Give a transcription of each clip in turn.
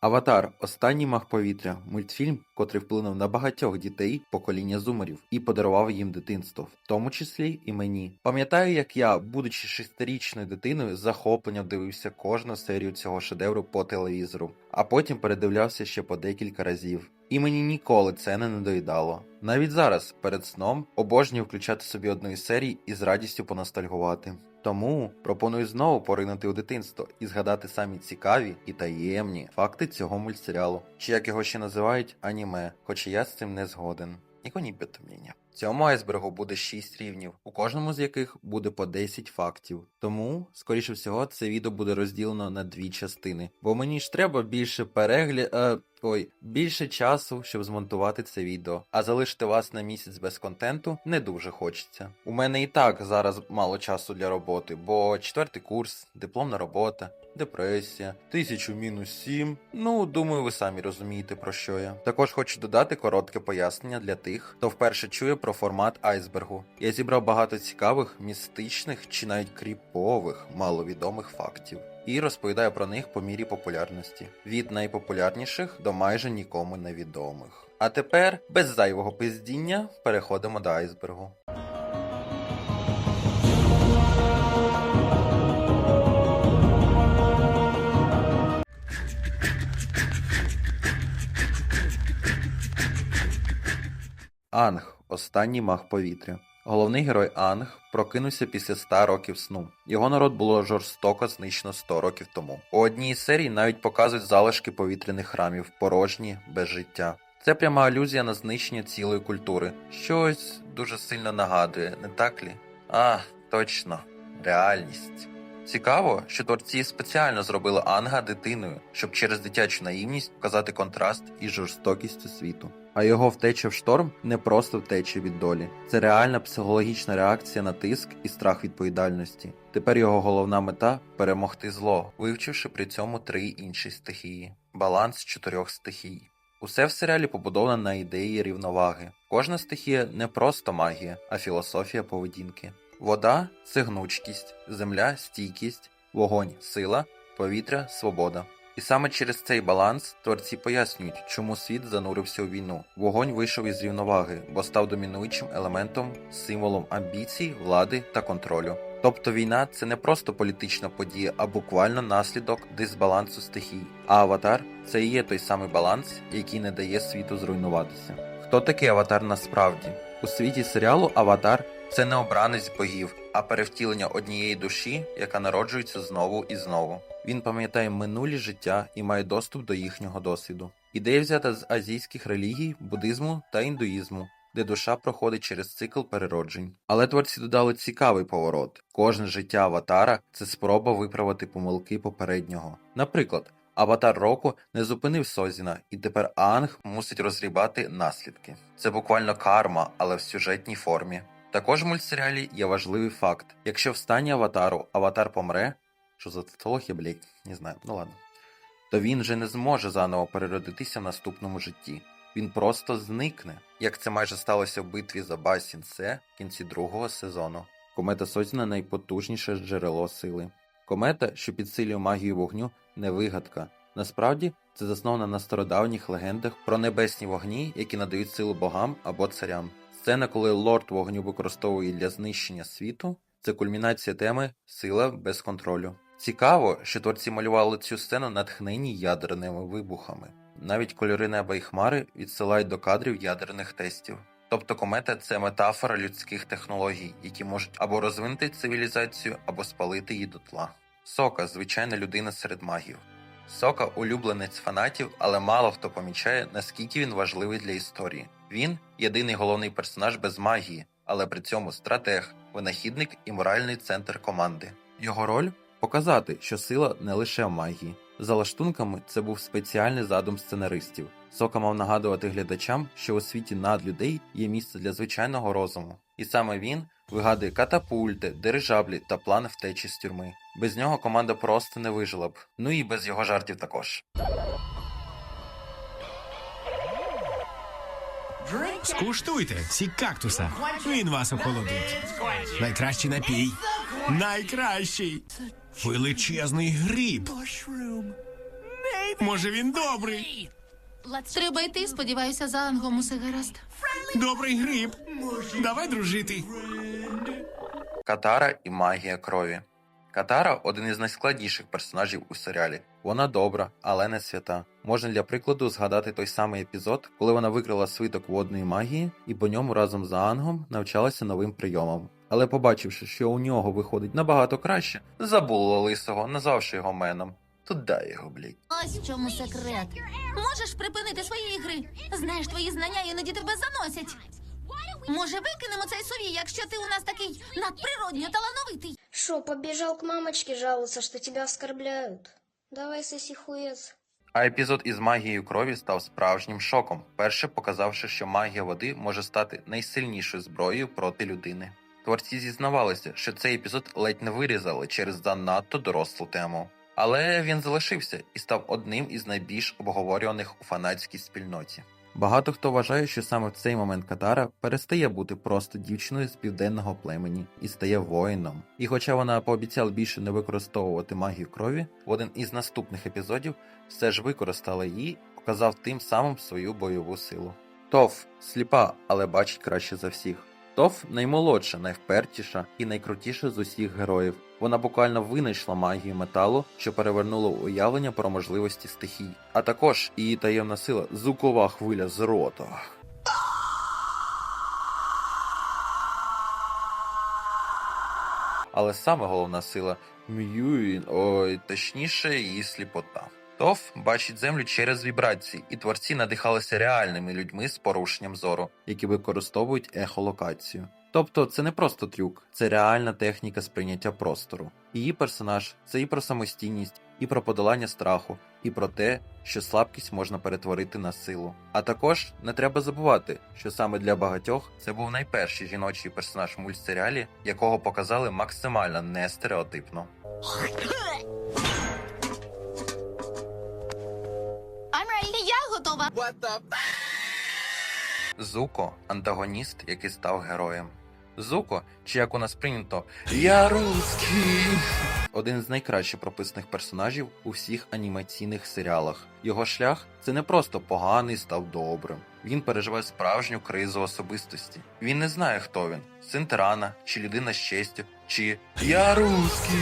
Аватар Останній мах повітря мультфільм, котрий вплинув на багатьох дітей покоління зумерів і подарував їм дитинство, в тому числі і мені. Пам'ятаю, як я, будучи шестирічною дитиною, з захопленням дивився кожну серію цього шедевру по телевізору, а потім передивлявся ще по декілька разів. І мені ніколи це не надоїдало. Навіть зараз, перед сном, обожнюю включати собі одну із серій і з радістю поностальгувати. Тому пропоную знову поринути у дитинство і згадати самі цікаві і таємні факти цього мультсеріалу, чи як його ще називають аніме, хоч я з цим не згоден. Ніко ні мнення. Цьому айсбергу буде 6 рівнів, у кожному з яких буде по 10 фактів. Тому, скоріше всього, це відео буде розділено на дві частини, бо мені ж треба більше перегляд. Ой, більше часу, щоб змонтувати це відео, а залишити вас на місяць без контенту не дуже хочеться. У мене і так зараз мало часу для роботи, бо четвертий курс, дипломна робота, депресія, тисячу мінус сім. Ну, думаю, ви самі розумієте про що я. Також хочу додати коротке пояснення для тих, хто вперше чує про формат айсбергу. Я зібрав багато цікавих, містичних чи навіть кріпових, маловідомих фактів. І розповідаю про них по мірі популярності від найпопулярніших до майже нікому невідомих. А тепер, без зайвого пиздіння, переходимо до айсбергу. Анг останній мах повітря. Головний герой Анг прокинувся після 100 років сну. Його народ було жорстоко знищено 100 років тому. У одній із серій навіть показують залишки повітряних храмів, порожні, без життя. Це пряма алюзія на знищення цілої культури. Щось дуже сильно нагадує, не так лі? А, точно, реальність. Цікаво, що творці спеціально зробили Анга дитиною, щоб через дитячу наївність показати контраст із жорстокістю світу. А його втеча в шторм не просто втеча від долі, це реальна психологічна реакція на тиск і страх відповідальності. Тепер його головна мета перемогти зло, вивчивши при цьому три інші стихії баланс чотирьох стихій. Усе в серіалі побудовано на ідеї рівноваги. Кожна стихія не просто магія, а філософія поведінки. Вода це гнучкість, земля стійкість, вогонь сила, повітря свобода. І саме через цей баланс творці пояснюють, чому світ занурився у війну. Вогонь вийшов із рівноваги, бо став домінуючим елементом, символом амбіцій, влади та контролю. Тобто війна це не просто політична подія, а буквально наслідок дисбалансу стихій. А аватар це і є той самий баланс, який не дає світу зруйнуватися. Хто такий аватар насправді? У світі серіалу Аватар це не обранець богів, а перевтілення однієї душі, яка народжується знову і знову. Він пам'ятає минулі життя і має доступ до їхнього досвіду. Ідея взята з азійських релігій, буддизму та індуїзму, де душа проходить через цикл перероджень. Але творці додали цікавий поворот: кожне життя аватара це спроба виправити помилки попереднього. Наприклад, аватар року не зупинив Созіна, і тепер Анг мусить розрібати наслідки. Це буквально карма, але в сюжетній формі. Також в мультсеріалі є важливий факт: якщо в аватару аватар помре, що за тавтологія, блядь, не знаю, ну ладно, то він вже не зможе заново переродитися в наступному житті. Він просто зникне, як це майже сталося в битві за Басін Се в кінці другого сезону. Комета Созіна найпотужніше джерело сили. Комета, що підсилює магію вогню, не вигадка. Насправді це засновано на стародавніх легендах про небесні вогні, які надають силу богам або царям. Сцена, коли лорд вогню використовує для знищення світу, це кульмінація теми сила без контролю. Цікаво, що творці малювали цю сцену натхнені ядерними вибухами. Навіть кольори неба і хмари відсилають до кадрів ядерних тестів. Тобто комета це метафора людських технологій, які можуть або розвинути цивілізацію, або спалити її дотла. Сока звичайна людина серед магів. Сока улюбленець фанатів, але мало хто помічає, наскільки він важливий для історії. Він єдиний головний персонаж без магії, але при цьому стратег, винахідник і моральний центр команди. Його роль показати, що сила не лише в магії. За лаштунками це був спеціальний задум сценаристів. Сока мав нагадувати глядачам, що у світі надлюдей є місце для звичайного розуму, і саме він вигадує катапульти, дирижаблі та план втечі з тюрми. Без нього команда просто не вижила б. Ну і без його жартів також. Скуштуйте сік кактуса. Він вас охолодить. Найкращий напій. Найкращий. Величезний гриб. Може він добрий? Треба йти, сподіваюся, за ангом усе гаразд. Добрий гриб. Давай дружити. Катара і магія крові. Катара один із найскладніших персонажів у серіалі. Вона добра, але не свята. Можна для прикладу згадати той самий епізод, коли вона викрила свиток водної магії і по ньому разом з Ангом навчалася новим прийомам. Але побачивши, що у нього виходить набагато краще, забула лисого, назвавши його меном. Туди його, блядь. Ось в чому секрет. Можеш припинити свої ігри. Знаєш, твої знання іноді тебе заносять. Може, викинемо цей совій, якщо ти у нас такий надприродньо талановитий. Шо, побежал к мамочке жаловаться, что тебя оскорбляют? Давай соси хуец. А епізод із магією крові став справжнім шоком, перше показавши, що магія води може стати найсильнішою зброєю проти людини. Творці зізнавалися, що цей епізод ледь не вирізали через занадто дорослу тему. Але він залишився і став одним із найбільш обговорюваних у фанатській спільноті. Багато хто вважає, що саме в цей момент Катара перестає бути просто дівчиною з південного племені і стає воїном. І хоча вона пообіцяла більше не використовувати магію крові, в один із наступних епізодів все ж використала її, показав тим самим свою бойову силу. Тоф сліпа, але бачить краще за всіх. Тоф наймолодша, найвпертіша і найкрутіша з усіх героїв. Вона буквально винайшла магію металу, що перевернуло уявлення про можливості стихій. А також її таємна сила звукова хвиля з рота. Але саме головна сила М'юїн, ой, точніше, її сліпота. Тоф бачить землю через вібрації, і творці надихалися реальними людьми з порушенням зору, які використовують ехолокацію. Тобто це не просто трюк, це реальна техніка сприйняття простору. Її персонаж це і про самостійність, і про подолання страху, і про те, що слабкість можна перетворити на силу. А також не треба забувати, що саме для багатьох це був найперший жіночий персонаж в мультсеріалі, якого показали максимально нестереотипно. Я готова. Зуко антагоніст, який став героєм. Зуко, чи як у нас прийнято, я русський. Один з найкраще прописаних персонажів у всіх анімаційних серіалах. Його шлях це не просто поганий став добрим. Він переживає справжню кризу особистості. Він не знає, хто він: син тирана, чи людина з честю, чи я русський.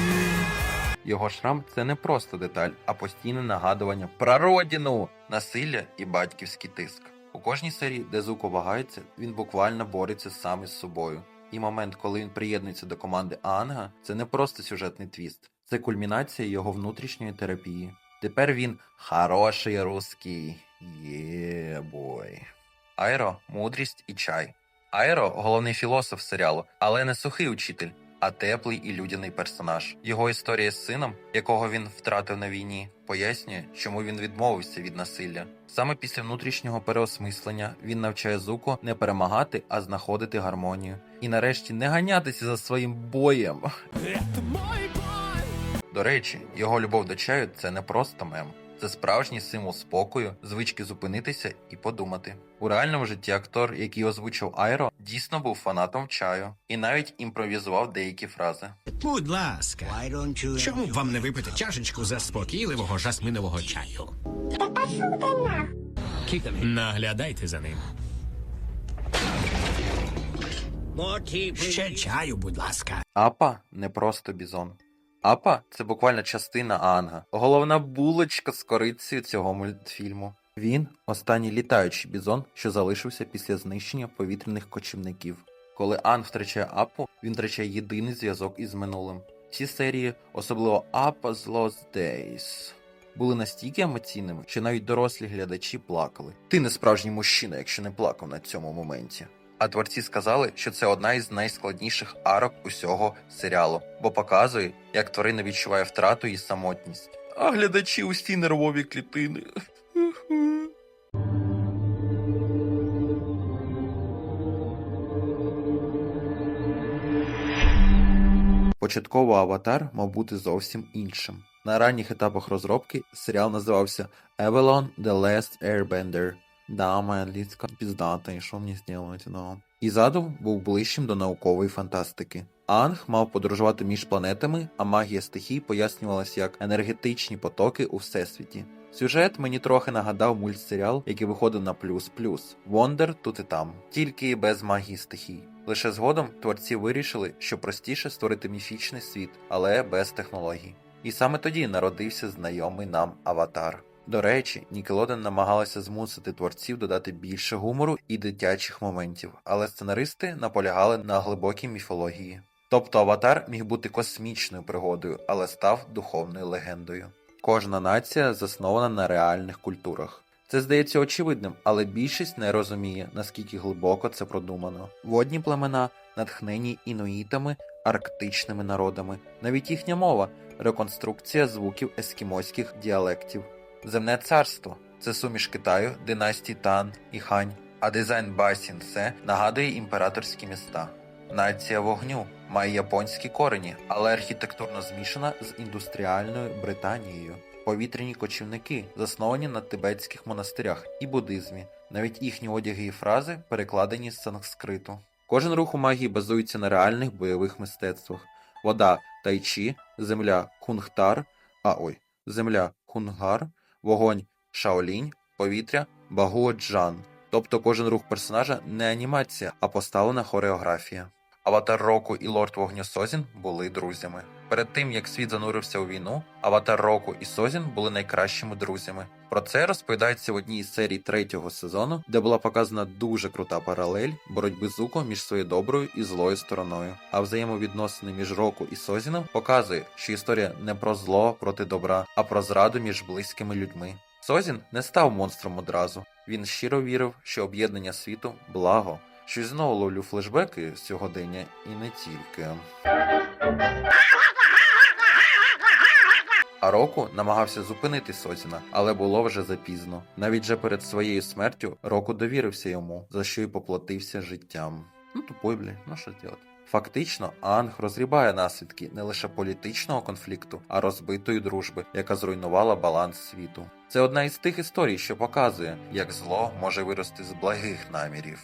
Його шрам це не просто деталь, а постійне нагадування про родину, насилля і батьківський тиск. У кожній серії, де Зуко вагається, він буквально бореться сам із собою. І момент, коли він приєднується до команди Анга, це не просто сюжетний твіст, це кульмінація його внутрішньої терапії. Тепер він хороший русський. Є-бой. Айро мудрість і чай. Айро головний філософ серіалу, але не сухий учитель, а теплий і людяний персонаж. Його історія з сином, якого він втратив на війні, пояснює, чому він відмовився від насилля. Саме після внутрішнього переосмислення він навчає Зуко не перемагати, а знаходити гармонію. І нарешті не ганятися за своїм боєм. До речі, його любов до чаю це не просто мем. Це справжній символ спокою, звички зупинитися і подумати. У реальному житті актор, який озвучив Айро, дійсно був фанатом чаю і навіть імпровізував деякі фрази. Будь ласка. Чому б вам не випити чашечку заспокійливого жасминового чаю? Наглядайте за ним. Ще чаю, будь ласка. Апа не просто бізон. Апа це буквально частина Анга, головна булочка з корицею цього мультфільму. Він останній літаючий бізон, що залишився після знищення повітряних кочівників. Коли Анг втрачає Апу, він втрачає єдиний зв'язок із минулим. Ці серії, особливо Appa's Lost Days, були настільки емоційними, що навіть дорослі глядачі плакали. Ти не справжній мужчина, якщо не плакав на цьому моменті. А творці сказали, що це одна із найскладніших арок усього серіалу, бо показує, як тварина відчуває втрату і самотність. А глядачі усі нервові клітини. Початково аватар мав бути зовсім іншим. На ранніх етапах розробки серіал називався Avalon The Last Airbender. Да, моя англійська піздата, і що мені зробити, да. І задум був ближчим до наукової фантастики. Анг мав подорожувати між планетами, а магія стихій пояснювалася як енергетичні потоки у всесвіті. Сюжет мені трохи нагадав мультсеріал, який виходив на плюс плюс Вондер тут і там, тільки без магії стихій. Лише згодом творці вирішили, що простіше створити міфічний світ, але без технологій. І саме тоді народився знайомий нам аватар. До речі, Нікелоден намагалася змусити творців додати більше гумору і дитячих моментів, але сценаристи наполягали на глибокій міфології. Тобто аватар міг бути космічною пригодою, але став духовною легендою. Кожна нація заснована на реальних культурах. Це здається очевидним, але більшість не розуміє, наскільки глибоко це продумано. Водні племена натхнені інуїтами, арктичними народами, навіть їхня мова реконструкція звуків ескімоських діалектів. Земне царство це суміш Китаю, династій Тан і Хань, а дизайн Басінсе нагадує імператорські міста. Нація вогню має японські корені, але архітектурно змішана з індустріальною Британією. Повітряні кочівники засновані на тибетських монастирях і буддизмі. Навіть їхні одяги і фрази перекладені з санскриту. Кожен рух у магії базується на реальних бойових мистецтвах: вода тайчі, земля кунгтар, а ой, земля кунгар, вогонь шаолінь, повітря багуоджан. Тобто кожен рух персонажа не анімація, а поставлена хореографія. Аватар Року і Лорд Вогню Созін були друзями. Перед тим як світ занурився у війну, Аватар Року і Созін були найкращими друзями. Про це розповідається в одній із серій третього сезону, де була показана дуже крута паралель боротьби Зуко між своєю доброю і злою стороною. А взаємовідносини між Року і Созіном показує, що історія не про зло проти добра, а про зраду між близькими людьми. Созін не став монстром одразу. Він щиро вірив, що об'єднання світу благо. Щось знову ловлю флешбеки з сьогодення і не тільки. А Року намагався зупинити Созіна, але було вже запізно. Навіть же перед своєю смертю Року довірився йому, за що й поплатився життям. Ну тупой, бля, ну що зробити? Фактично, Анг розрібає наслідки не лише політичного конфлікту, а розбитої дружби, яка зруйнувала баланс світу. Це одна із тих історій, що показує, як зло може вирости з благих намірів.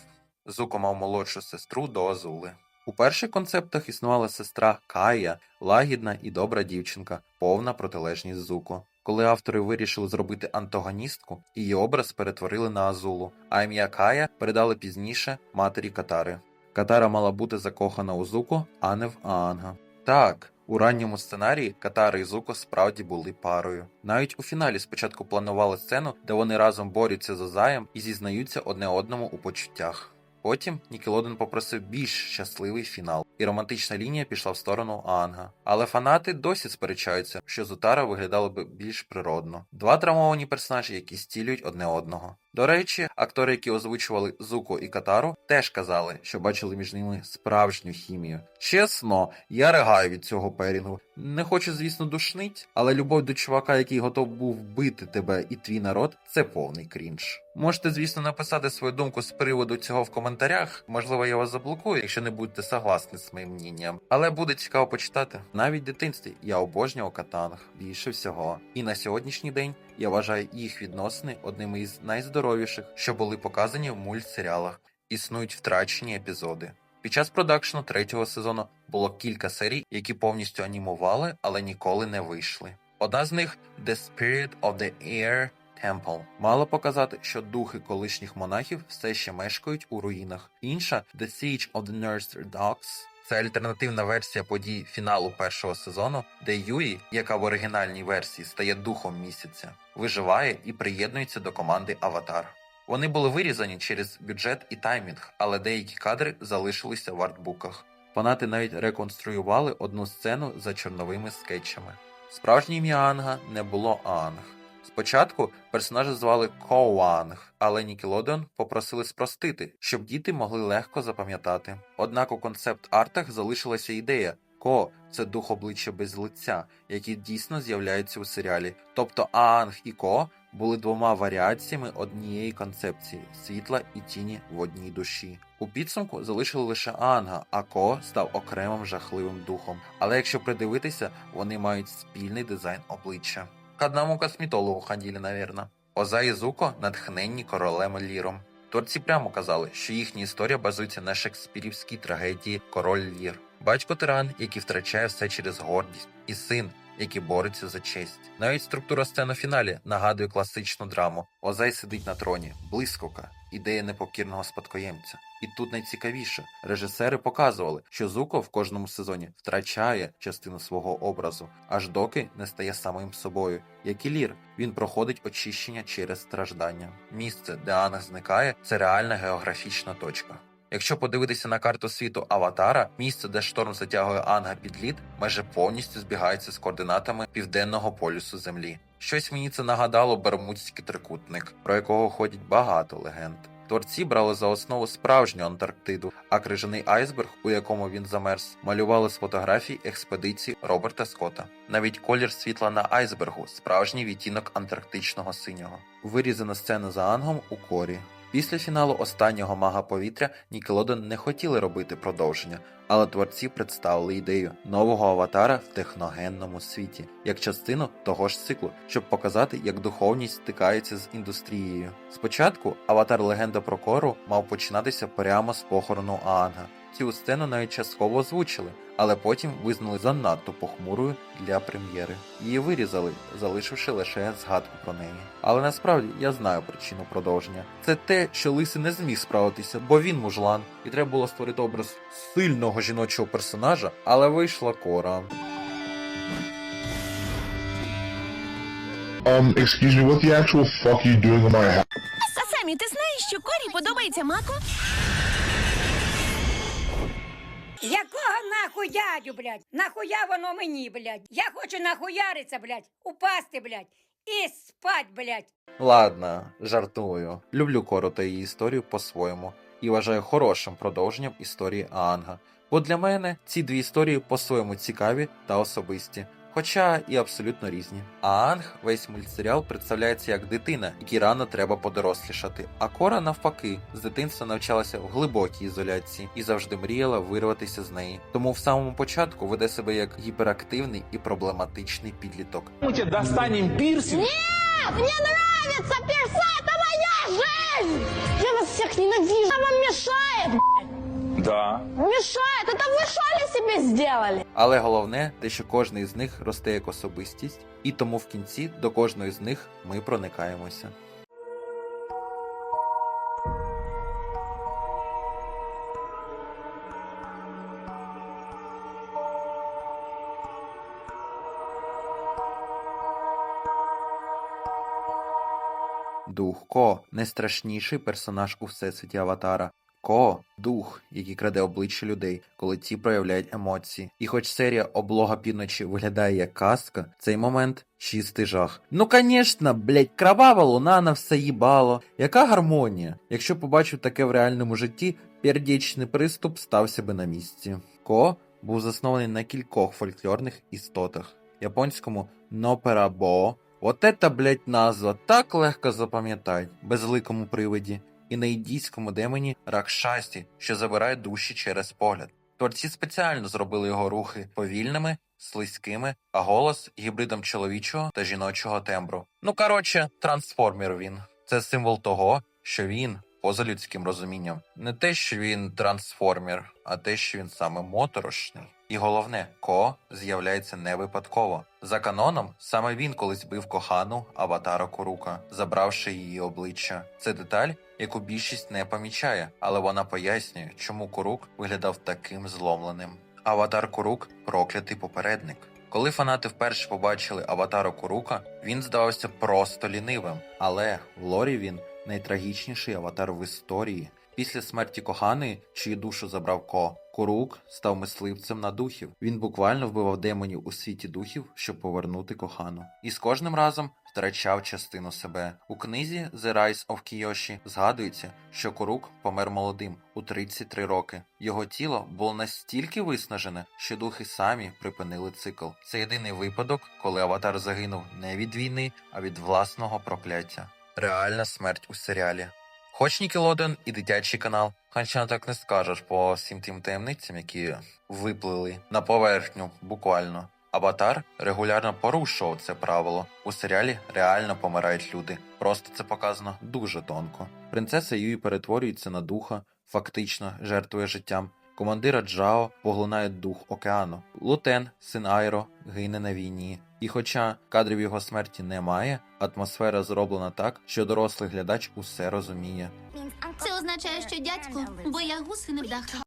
Зуко мав молодшу сестру до Азули. У перших концептах існувала сестра Кая, лагідна і добра дівчинка, повна протилежність Зуко. Коли автори вирішили зробити антагоністку, її образ перетворили на Азулу, а ім'я Кая передали пізніше матері Катари. Катара мала бути закохана у Зуко, а не в Аанга. Так, у ранньому сценарії Катара і Зуко справді були парою. Навіть у фіналі спочатку планували сцену, де вони разом борються за заєм і зізнаються одне одному у почуттях. Потім Нікелоден попросив більш щасливий фінал, і романтична лінія пішла в сторону Анга. Але фанати досі сперечаються, що Зутара виглядало би більш природно. Два травмовані персонажі, які стілюють одне одного. До речі, актори, які озвучували Зуко і Катару, теж казали, що бачили між ними справжню хімію. Чесно, я ригаю від цього перінгу. Не хочу, звісно, душнить, але любов до чувака, який готов був вбити тебе і твій народ, це повний крінж. Можете, звісно, написати свою думку з приводу цього в коментарях. Можливо, я вас заблокую, якщо не будете согласні з моїм мненням. Але буде цікаво почитати. Навіть в дитинстві я обожнював катанг більше всього. І на сьогоднішній день я вважаю їх відносини одними із найздоровіших, що були показані в мультсеріалах. Існують втрачені епізоди. Під час продакшну третього сезону було кілька серій, які повністю анімували, але ніколи не вийшли. Одна з них The Spirit of the Air Temple мала показати, що духи колишніх монахів все ще мешкають у руїнах. Інша The Siege of the Nursery Dogs це альтернативна версія подій фіналу першого сезону, де Юї, яка в оригінальній версії стає духом місяця, виживає і приєднується до команди Аватар. Вони були вирізані через бюджет і таймінг, але деякі кадри залишилися в артбуках. Фанати навіть реконструювали одну сцену за чорновими скетчами. Справжнє ім'я Анга не було Анг. Спочатку персонажа звали Коуанг, але Нікелодеон попросили спростити, щоб діти могли легко запам'ятати. Однак у концепт-артах залишилася ідея. Ко це дух обличчя без лиця, які дійсно з'являються у серіалі. Тобто Аанг і Ко були двома варіаціями однієї концепції світла і тіні в одній душі. У підсумку залишили лише Аанга, а Ко став окремим жахливим духом. Але якщо придивитися, вони мають спільний дизайн обличчя. К одному косметологу ходили, навірно. Оза і Зуко натхненні королем Ліром. Творці прямо казали, що їхня історія базується на шекспірівській трагедії Король Лір. Батько тиран, який втрачає все через гордість, і син, який бореться за честь. Навіть структура сцен фіналі нагадує класичну драму. Озай сидить на троні, блискавка, ідея непокірного спадкоємця. І тут найцікавіше, режисери показували, що Зуко в кожному сезоні втрачає частину свого образу, аж доки не стає самим собою. Як і Лір, він проходить очищення через страждання. Місце, де Анна зникає, це реальна географічна точка. Якщо подивитися на карту світу Аватара, місце, де шторм затягує Анга під лід, майже повністю збігається з координатами південного полюсу Землі. Щось мені це нагадало Бермудський трикутник, про якого ходять багато легенд. Творці брали за основу справжню Антарктиду, а крижаний айсберг, у якому він замерз, малювали з фотографій експедиції Роберта Скотта. Навіть колір світла на айсбергу справжній відтінок антарктичного синього. Вирізана сцена за ангом у корі. Після фіналу останнього мага повітря Нікелодон не хотіли робити продовження, але творці представили ідею нового аватара в техногенному світі як частину того ж циклу, щоб показати, як духовність стикається з індустрією. Спочатку аватар Легенда про Кору мав починатися прямо з похорону Аанга. Цю сцену навіть частково озвучили, але потім визнали занадто похмурою для прем'єри. Її вирізали, залишивши лише згадку про неї. Але насправді я знаю причину продовження. Це те, що Лисий не зміг справитися, бо він мужлан, і треба було створити образ сильного жіночого персонажа, але вийшла кора. Um, excuse me, what the actual fuck are you doing in my house? Сасамі, ти знаєш, що Корі подобається Мако? Якого нахуй дядю, блядь? Нахуя воно мені, блядь? Я хочу нахуяриться, блядь, упасти, блядь, і спать, блядь. Ладно, жартую. Люблю короту її історію по-своєму і вважаю хорошим продовженням історії Аанга. Бо для мене ці дві історії по-своєму цікаві та особисті, хоча і абсолютно різні. Аанг весь мультсеріал представляється як дитина, якій рано треба подорослішати. А Кора навпаки, з дитинства навчалася в глибокій ізоляції і завжди мріяла вирватися з неї. Тому в самому початку веде себе як гіперактивний і проблематичний підліток. Мы тебе достанем пирсинг. Мне нравится перса, это моя жизнь! Я вас всех ненавижу! Она вам мешает, Да. мешает! Это вы что ли себе сделали? Але головне те, що кожний з них росте як особистість, і тому в кінці до кожної з них ми проникаємося. Дух Ко найстрашніший персонаж у всесвіті Аватара. Ко дух, який краде обличчя людей, коли ті проявляють емоції. І хоч серія облога півночі виглядає як казка, цей момент чистий жах. Ну конечно, блять, кровава луна на все їбало. Яка гармонія? Якщо побачив таке в реальному житті, пердічний приступ стався би на місці. Ко був заснований на кількох фольклорних істотах. Японському Ноперабо. От ета, блять, назва так легко запам'ятать, безликому привиді і на індійському демоні Ракшасі, що забирає душі через погляд. Творці спеціально зробили його рухи повільними, слизькими, а голос гібридом чоловічого та жіночого тембру. Ну коротше, трансформер він. Це символ того, що він поза людським розумінням. Не те, що він трансформер, а те, що він саме моторошний. І головне, Ко з'являється не випадково. За каноном, саме він колись бив кохану аватара Курука, забравши її обличчя. Це деталь, яку більшість не помічає, але вона пояснює, чому Курук виглядав таким зломленим. Аватар Курук проклятий попередник. Коли фанати вперше побачили аватара Курука, він здавався просто лінивим, але в лорі він найтрагічніший аватар в історії. Після смерті коханої, чию душу забрав Ко, Курук став мисливцем на духів. Він буквально вбивав демонів у світі духів, щоб повернути кохану. І з кожним разом втрачав частину себе. У книзі The Rise of Kiyoshi згадується, що Курук помер молодим у 33 роки. Його тіло було настільки виснажене, що духи самі припинили цикл. Це єдиний випадок, коли аватар загинув не від війни, а від власного прокляття. Реальна смерть у серіалі. Хоч Нікелоден і дитячий канал, хоча так не скажеш по всім тим таємницям, які виплили на поверхню буквально. Аватар регулярно порушував це правило. У серіалі реально помирають люди. Просто це показано дуже тонко. Принцеса Юї перетворюється на духа, фактично жертвує життям. Командира Джао поглинає дух океану. Лутен, син Айро, гине на війні. І хоча кадрів його смерті немає, атмосфера зроблена так, що дорослий глядач усе розуміє. Це означає, що дядьку боягуз і невдаха.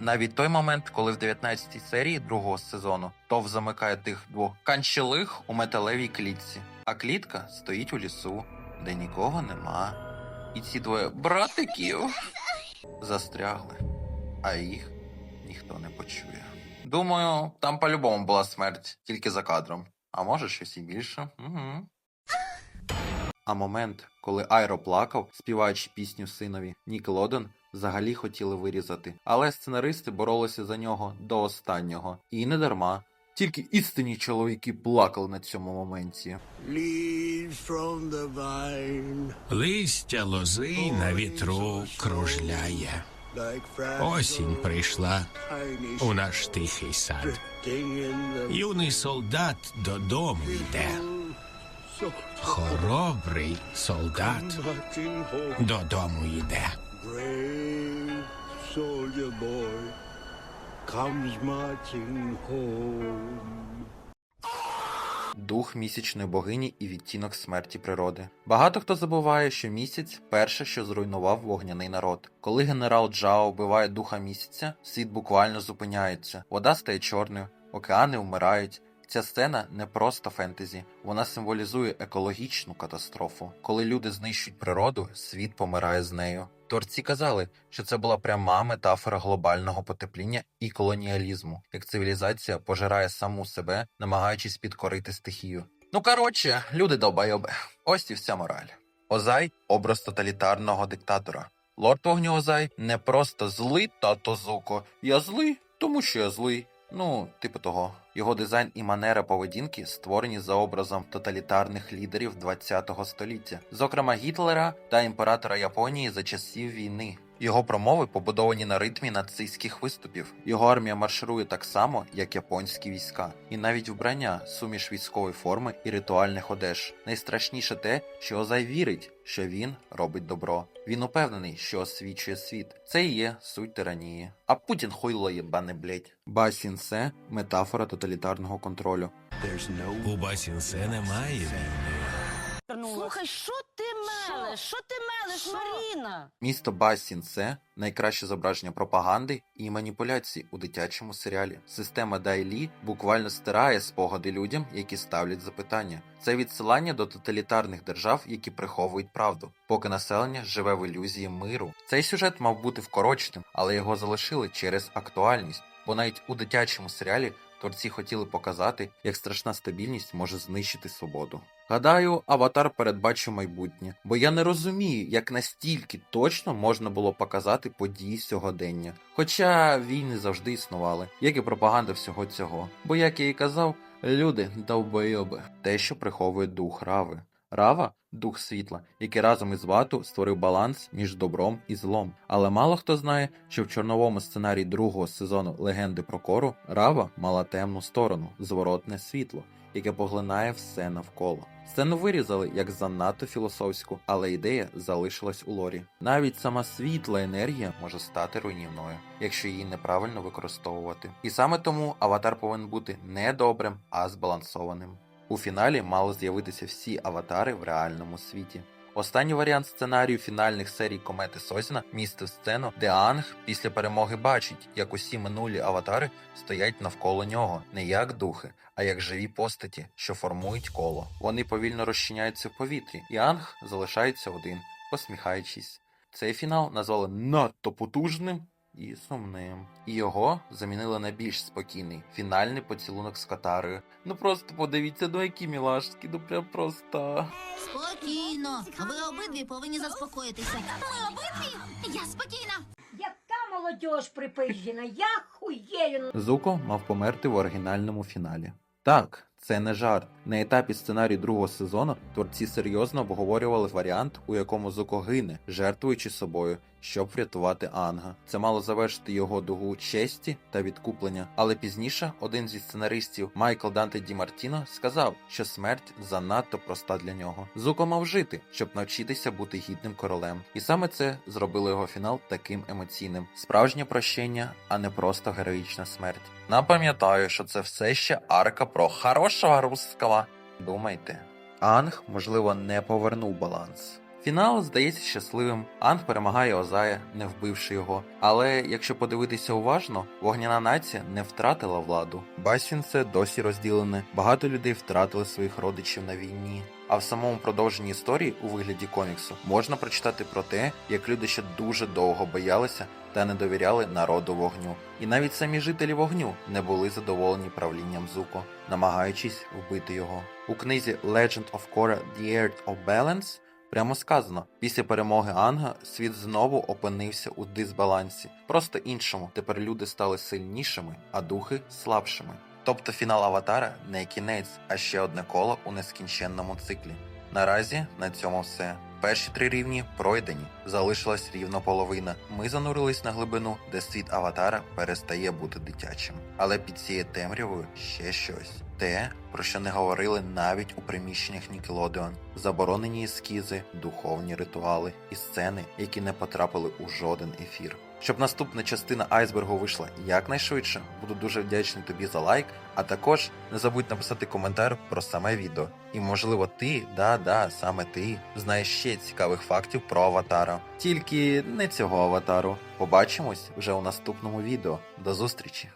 Навіть той момент, коли в 19-й серії другого сезону Тов замикає тих двох канчелих у металевій клітці, а клітка стоїть у лісу, де нікого нема. І ці двоє братиків застрягли, а їх ніхто не почує. Думаю, там по-любому була смерть, тільки за кадром. А може щось і більше. Угу. А момент, коли Айро плакав, співаючи пісню синові Нікелоден, взагалі хотіли вирізати, але сценаристи боролися за нього до останнього. І не дарма. Тільки істинні чоловіки плакали на цьому моменті. Листя лози на вітру кружляє. Осінь прийшла у наш тихий сад. Юний солдат додому йде. Хоробрий солдат додому йде. Дух місячної богині і відтінок смерті природи. Багато хто забуває, що місяць перше, що зруйнував вогняний народ. Коли генерал Джао вбиває духа місяця, світ буквально зупиняється. Вода стає чорною, океани вмирають. Ця сцена не просто фентезі, вона символізує екологічну катастрофу. Коли люди знищують природу, світ помирає з нею. Творці казали, що це була пряма метафора глобального потепління і колоніалізму, як цивілізація пожирає саму себе, намагаючись підкорити стихію. Ну коротше, люди довбойоби. Ось і вся мораль. Озай образ тоталітарного диктатора. Лорд вогню Озай не просто злий тато Зуко. Я злий, тому що я злий. Ну, типу того. Його дизайн і манера поведінки створені за образом тоталітарних лідерів ХХ століття, зокрема Гітлера та імператора Японії за часів війни. Його промови побудовані на ритмі нацистських виступів. Його армія марширує так само, як японські війська, і навіть вбрання, суміш військової форми і ритуальних одеж. Найстрашніше те, що Озай вірить, що він робить добро. Він упевнений, що освічує світ. Це і є суть тиранії. А Путін хуйло єбане, блять. Басінсе метафора тоталітарного контролю. У Басінсе немає війни. Слухай, що ти мелеш? Що ти мелеш, Маріна? Місто Басінсе найкраще зображення пропаганди і маніпуляцій у дитячому серіалі. Система Дайлі буквально стирає спогади людям, які ставлять запитання. Це відсилання до тоталітарних держав, які приховують правду, поки населення живе в ілюзії миру. Цей сюжет мав бути вкороченим, але його залишили через актуальність, бо навіть у дитячому серіалі творці хотіли показати, як страшна стабільність може знищити свободу. Гадаю, аватар передбачив майбутнє, бо я не розумію, як настільки точно можна було показати події сьогодення. Хоча війни завжди існували, як і пропаганда всього цього. Бо, як я і казав, люди довбойоби, те, що приховує дух рави. Рава дух світла, який разом із Вату створив баланс між добром і злом. Але мало хто знає, що в чорновому сценарії другого сезону Легенди про Кору Рава мала темну сторону, зворотне світло, яке поглинає все навколо. Сцену вирізали як занадто філософську, але ідея залишилась у лорі. Навіть сама світла енергія може стати руйнівною, якщо її неправильно використовувати. І саме тому аватар повинен бути не добрим, а збалансованим. У фіналі мали з'явитися всі аватари в реальному світі. Останній варіант сценарію фінальних серій комети Сосіна містив сцену, де Анг після перемоги бачить, як усі минулі аватари стоять навколо нього, не як духи, а як живі постаті, що формують коло. Вони повільно розчиняються в повітрі, і Анг залишається один, посміхаючись. Цей фінал назвали надто потужним і сумним. І його замінили на більш спокійний фінальний поцілунок з катарою. Ну просто подивіться, ну які мілашки, ну прям просто. Спокійно. Ви обидві повинні заспокоїтися. Ми обидві? Я спокійна. Яка молодь припизжена, я хуєю. Зуко мав померти в оригінальному фіналі. Так, це не жарт. На етапі сценарію другого сезону творці серйозно обговорювали варіант, у якому Зуко гине, жертвуючи собою, щоб врятувати Анга. Це мало завершити його дугу честі та відкуплення. Але пізніше один зі сценаристів Майкл Данте Ді Мартіно сказав, що смерть занадто проста для нього. Зуко мав жити, щоб навчитися бути гідним королем. І саме це зробило його фінал таким емоційним. Справжнє прощення, а не просто героїчна смерть. Напам'ятаю, що це все ще арка про хорошого русского. Думайте. Анг, можливо, не повернув баланс. Фінал здається щасливим. Анг перемагає Озая, не вбивши його. Але якщо подивитися уважно, вогняна нація не втратила владу. Басінце досі розділене. Багато людей втратили своїх родичів на війні. А в самому продовженні історії у вигляді коміксу можна прочитати про те, як люди ще дуже довго боялися та не довіряли народу вогню. І навіть самі жителі вогню не були задоволені правлінням Зуко, намагаючись вбити його. У книзі Legend of Korra The Earth of Balance Прямо сказано, після перемоги Анга світ знову опинився у дисбалансі. Просто іншому. Тепер люди стали сильнішими, а духи слабшими. Тобто фінал Аватара не кінець, а ще одне коло у нескінченному циклі. Наразі на цьому все. Перші три рівні пройдені, залишилась рівно половина. Ми занурились на глибину, де світ Аватара перестає бути дитячим. Але під цією темрявою ще щось. Те, про що не говорили навіть у приміщеннях Нікелодеон. Заборонені ескізи, духовні ритуали і сцени, які не потрапили у жоден ефір. Щоб наступна частина айсбергу вийшла якнайшвидше, буду дуже вдячний тобі за лайк, а також не забудь написати коментар про саме відео. І можливо ти, да-да, саме ти, знаєш ще цікавих фактів про аватара. Тільки не цього аватару. Побачимось вже у наступному відео. До зустрічі!